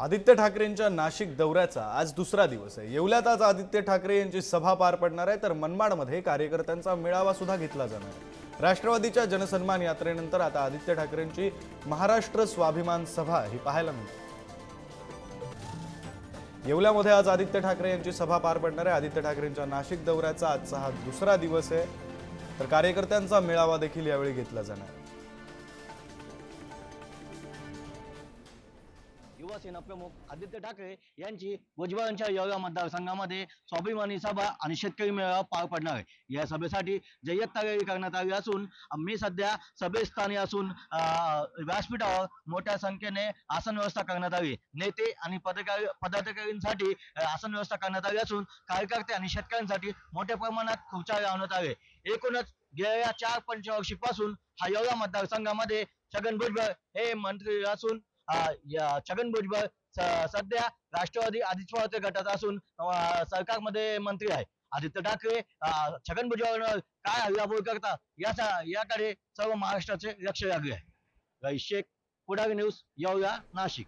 आदित्य ठाकरेंच्या नाशिक दौऱ्याचा आज दुसरा दिवस आहे. येवल्यात आज आदित्य ठाकरे यांची सभा पार पडणार आहे तर मनमाडमध्ये कार्यकर्त्यांचा मेळावा सुद्धा घेतला जाणार आहे. राष्ट्रवादीच्या जनसन्मान यात्रेनंतर आता आदित्य ठाकरेंची महाराष्ट्र स्वाभिमान सभा ही पाहायला मिळते. येवल्यामध्ये आज आदित्य ठाकरे यांची सभा पार पडणार आहे. आदित्य ठाकरेंच्या नाशिक दौऱ्याचा आजचा हा दुसरा दिवस आहे तर कार्यकर्त्यांचा मेळावा देखील यावेळी घेतला जाणार आहे युवासेना प्रमुख आदित्य ठाकरे यांची भुजबळांच्या येवला मतदारसंघामध्ये स्वाभिमानी सभा आणि शेतकरी मेळावा पार पडणार आहे. या सभेसाठी जय्यत तयारी करण्यात आली असून मी सध्या सभेस्थानी असून व्यासपीठावर मोठ्या संख्येने आसन व्यवस्था करण्यात आली. नेते आणि पदाधिकारी पदाधिकाऱ्यांसाठी आसन व्यवस्था करण्यात आली असून कार्यकर्ते आणि शेतकऱ्यांसाठी मोठ्या प्रमाणात खुर्च्या लावण्यात आले. एकूणच गेल्या चार पंचवर्षीपासून हा येवला मतदारसंघामध्ये छगन भुजबळ हे मंत्री असून छगन भुजबळ सध्या राष्ट्रवादी आदित्य गटात असून सरकारमध्ये मंत्री आहे. आदित्य ठाकरे छगन भुजबळ काय हल्लाबोल करता याचा याकडे सर्व महाराष्ट्राचे लक्ष लागले आहे. शेख पुढारी न्यूज येऊया नाशिक.